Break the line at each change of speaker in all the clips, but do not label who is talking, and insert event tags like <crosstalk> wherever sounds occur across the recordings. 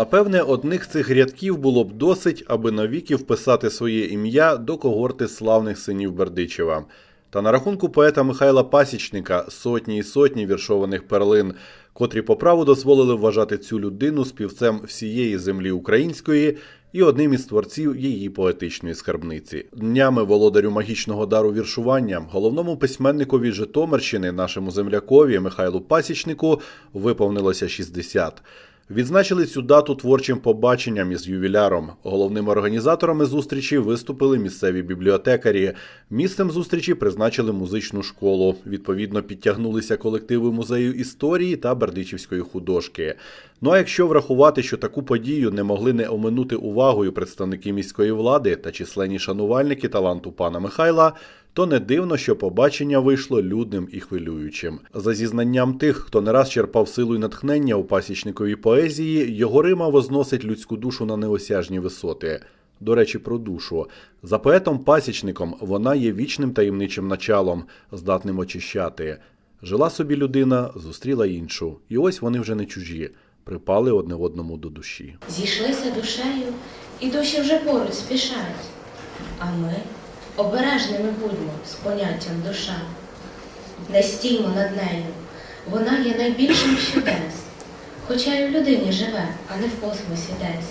Напевне, одних цих рядків було б досить, аби навіки вписати своє ім'я до когорти славних синів Бердичева. Та на рахунку поета Михайла Пасічника сотні і сотні віршованих перлин, котрі по праву дозволили вважати цю людину співцем всієї землі української і одним із творців її поетичної скарбниці. Днями володарю магічного дару віршування, головному письменникові Житомирщини, нашому землякові Михайлу Пасічнику, виповнилося 60. Відзначили цю дату творчим побаченням із ювіляром. Головними організаторами зустрічі виступили місцеві бібліотекарі. Місцем зустрічі призначили музичну школу. Відповідно, підтягнулися колективи музею історії та Бердичівської художки. Ну а якщо врахувати, що таку подію не могли не оминути увагою представники міської влади та численні шанувальники таланту пана Михайла, то не дивно, що побачення вийшло людним і хвилюючим. За зізнанням тих, хто не раз черпав силу й натхнення у пасічниковій поезії, його Рима возносить людську душу на неосяжні висоти. До речі, про душу. За поетом-пасічником вона є вічним таємничим началом, здатним очищати. Жила собі людина, зустріла іншу, і ось вони вже не чужі, припали одне одному до душі.
Зійшлися душею, і душі вже поруч спішають. А ми обережними будьмо з поняттям душа. Не стіймо над нею, вона є найбільшим чудес, хоча й в людині живе, а не в космосі десь.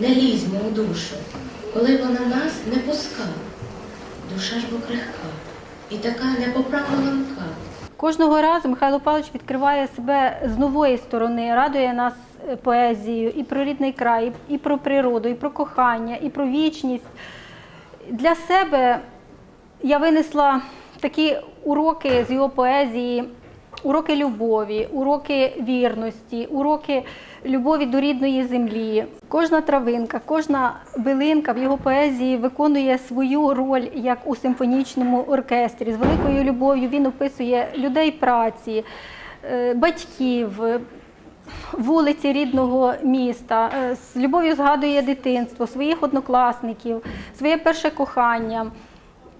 Не лізьмо у душу, коли вона нас не пуска. Душа ж бо крихка, і така непоправна ланка.
Кожного разу Михайло Павлович відкриває себе з нової сторони, радує нас е, поезією і про рідний край, і про природу, і про кохання, і про вічність. Для себе я винесла такі уроки з його поезії, уроки любові, уроки вірності, уроки любові до рідної землі. Кожна травинка, кожна билинка в його поезії виконує свою роль як у симфонічному оркестрі. З великою любов'ю він описує людей праці, е, батьків, вулиці рідного міста, е, з любов'ю згадує дитинство, своїх однокласників, своє перше кохання.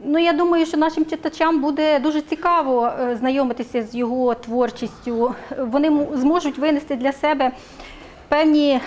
Ну, я думаю, що нашим читачам буде дуже цікаво е, знайомитися з його творчістю. Вони зможуть винести для себе певні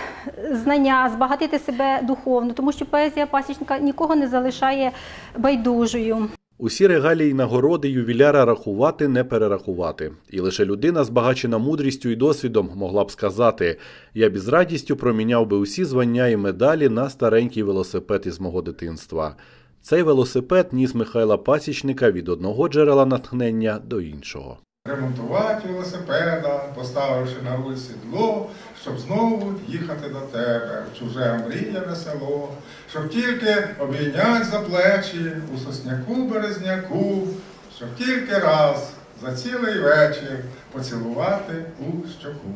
знання, збагатити себе духовно, тому що поезія пасічника нікого не залишає байдужою.
Усі регалії й нагороди ювіляра рахувати не перерахувати. І лише людина, збагачена мудрістю і досвідом, могла б сказати: я б із радістю проміняв би усі звання і медалі на старенький велосипед із мого дитинства. Цей велосипед ніс Михайла Пасічника від одного джерела натхнення до іншого.
Ремонтувати велосипеда, поставивши на руль сідло, щоб знову їхати до тебе в чуже мріяне село, щоб тільки обійнять за плечі у сосняку березняку, щоб тільки раз за цілий вечір поцілувати у щоку.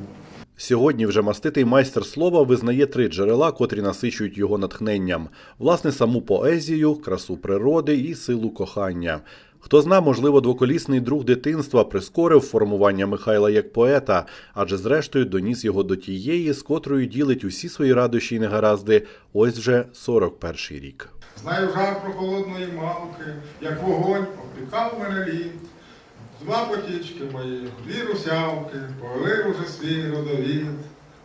Сьогодні вже маститий майстер слова визнає три джерела, котрі насичують його натхненням: власне, саму поезію, красу природи і силу кохання. Хто зна, можливо, двоколісний друг дитинства прискорив формування Михайла як поета, адже зрештою доніс його до тієї, з котрою ділить усі свої радощі й негаразди, ось вже 41-й рік.
Знаю жар прохолодної малки, як вогонь опікав мене лід. Два потічки мої, дві русявки, повели уже свій родовід.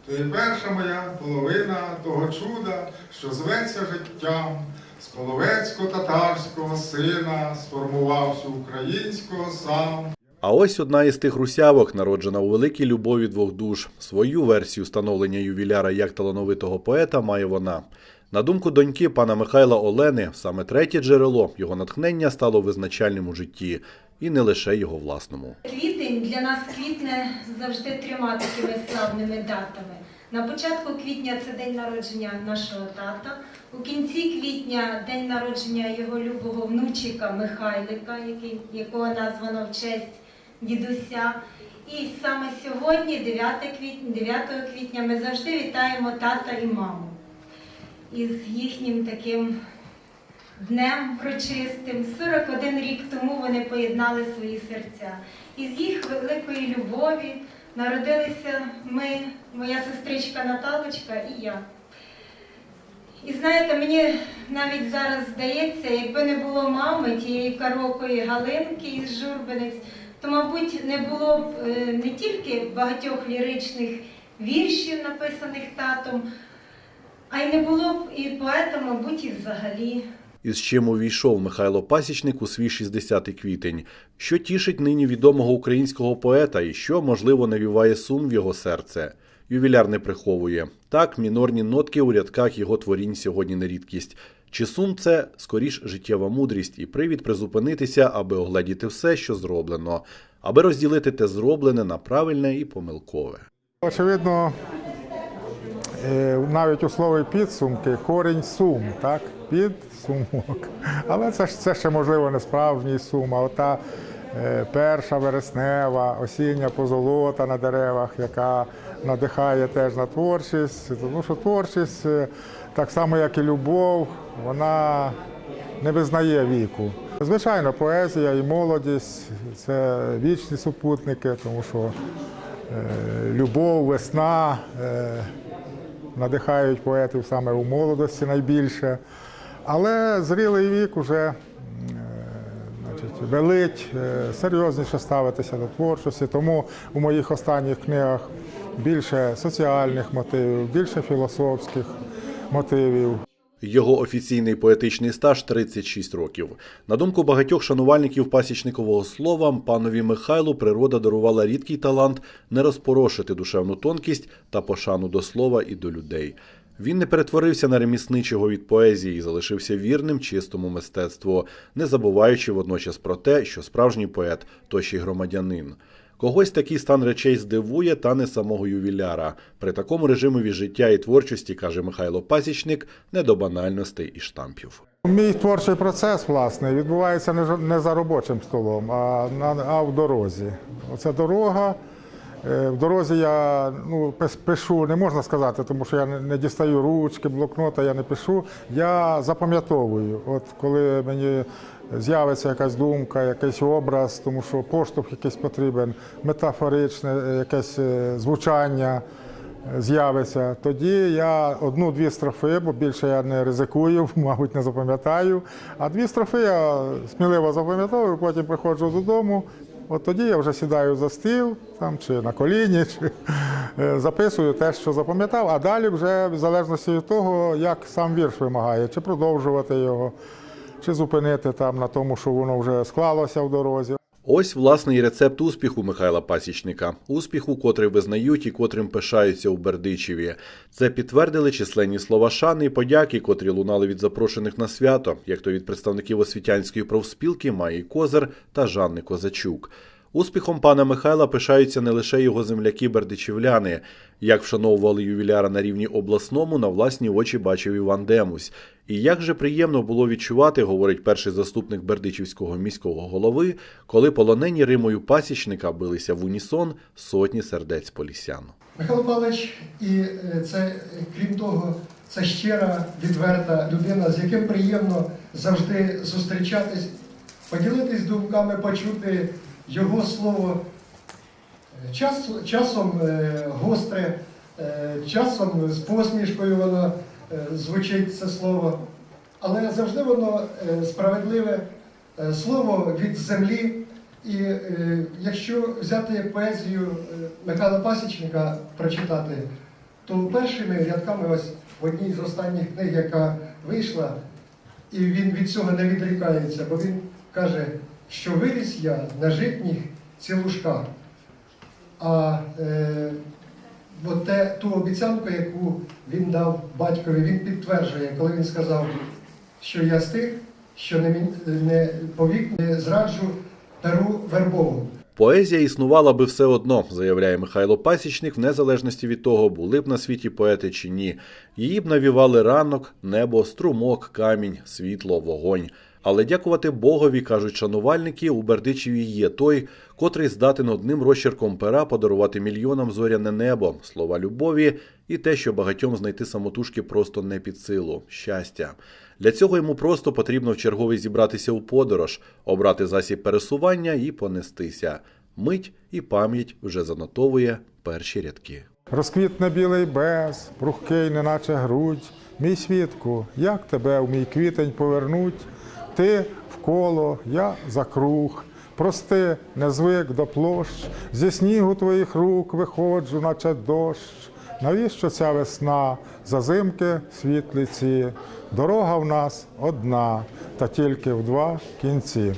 То й перша моя половина того чуда, що зветься життям, з половецько-татарського сина сформувався українського сам.
А ось одна із тих русявок, народжена у великій любові двох душ. Свою версію становлення ювіляра як талановитого поета має вона. На думку доньки пана Михайла Олени, саме третє джерело його натхнення стало визначальним у житті, і не лише його власному.
Квітень для нас квітне завжди трьома такими славними датами. На початку квітня це день народження нашого тата, у кінці квітня день народження його любого внучика Михайлика, який, якого названо в честь дідуся. І саме сьогодні, 9 квітня, 9 квітня, ми завжди вітаємо тата і маму із їхнім таким днем врочистим. 41 рік тому вони поєднали свої серця. Із їх великої любові народилися ми, моя сестричка Наталочка і я. І знаєте, мені навіть зараз здається, якби не було мами тієї карокої Галинки із Журбинець, то, мабуть, не було б е, не тільки багатьох ліричних віршів, написаних татом. А й не було б і поета, мабуть, і взагалі.
Із чим увійшов Михайло Пасічник у свій 60-й квітень, що тішить нині відомого українського поета і що, можливо, навіває сум в його серце. Ювіляр не приховує. Так, мінорні нотки у рядках його творінь сьогодні не рідкість. Чи сум це скоріш життєва мудрість і привід призупинитися, аби огледіти все, що зроблено, аби розділити те зроблене на правильне і помилкове.
Очевидно, е, навіть у слові підсумки корінь сум, так? Підсумок. Але це ж це ще можливо не справжній сум, а ота перша вереснева, осіння позолота на деревах, яка надихає теж на творчість. Тому що творчість, е, так само як і любов, вона не визнає віку. Звичайно, поезія і молодість це вічні супутники, тому що е, любов, весна е, надихають поетів саме у молодості найбільше. Але зрілий вік уже е, велить е, серйозніше ставитися до творчості. Тому у моїх останніх книгах більше соціальних мотивів, більше філософських мотивів.
Його офіційний поетичний стаж 36 років. На думку багатьох шанувальників пасічникового слова, панові Михайлу природа дарувала рідкий талант не розпорошити душевну тонкість та пошану до слова і до людей. Він не перетворився на ремісничого від поезії і залишився вірним чистому мистецтву, не забуваючи водночас про те, що справжній поет то ще громадянин. Когось такий стан речей здивує, та не самого ювіляра. При такому режимові життя і творчості, каже Михайло Пасічник, не до банальностей і штампів.
Мій творчий процес, власне, відбувається не за робочим столом, а в дорозі. Оце дорога. Е, В дорозі я ну, пишу, не можна сказати, тому що я не, не дістаю ручки, блокнота, я не пишу. Я запам'ятовую. От коли мені з'явиться якась думка, якийсь образ, тому що поштовх якийсь потрібен, метафоричне е, якесь е, звучання з'явиться, тоді я одну-дві строфи, бо більше я не ризикую, <laughs> мабуть, не запам'ятаю. А дві строфи я сміливо запам'ятовую, потім приходжу додому. От тоді я вже сідаю за стіл там, чи на коліні, <laughs> чи е, записую те, що запам'ятав, а далі вже в залежності від того, як сам вірш вимагає, чи продовжувати його, чи зупинити там на тому, що воно вже склалося в дорозі.
Ось власний рецепт успіху Михайла Пасічника. Успіху, котрий визнають і котрим пишаються у Бердичеві. Це підтвердили численні слова шани і подяки, котрі лунали від запрошених на свято, як то від представників освітянської профспілки Майї Козир та Жанни Козачук. Успіхом пана Михайла пишаються не лише його земляки бердичівляни. Як вшановували ювіляра на рівні обласному, на власні очі бачив Іван Демусь. І як же приємно було відчувати, говорить перший заступник бердичівського міського голови, коли полонені Римою пасічника билися в унісон сотні сердець полісян.
Михайло Павлович, і е, це, крім того, це щира, відверта людина, з яким приємно завжди зустрічатись, поділитись думками, почути його слово. Е, Час, часом е, гостре, е, часом з посмішкою воно звучить це слово, але завжди воно справедливе слово від землі. І якщо взяти поезію Михайла Пасічника прочитати, то першими рядками ось в одній з останніх книг, яка вийшла, і він від цього не відрікається, бо він каже, що виріс я на житніх цілушках. А е, от те, ту обіцянку, яку він дав батькові, він підтверджує, коли він сказав, що я з тих, що не, не повік не зраджу перу вербову.
Поезія існувала би все одно, заявляє Михайло Пасічник, в незалежності від того, були б на світі поети чи ні. Її б навівали ранок, небо, струмок, камінь, світло, вогонь. Але дякувати Богові, кажуть шанувальники, у Бердичеві є той, котрий здатен одним розчерком пера подарувати мільйонам зоряне небо, слова любові і те, що багатьом знайти самотужки просто не під силу щастя. Для цього йому просто потрібно в черговий зібратися у подорож, обрати засіб пересування і понестися. Мить і пам'ять вже занотовує перші рядки.
Розквітне білий без, прухкий, неначе грудь. Мій свідку, як тебе в мій квітень повернуть? Ти в коло, я за круг. Прости, не звик до площ, зі снігу твоїх рук виходжу, наче дощ. Навіщо ця весна, зазимки світлиці? Дорога в нас одна, та тільки в два кінці.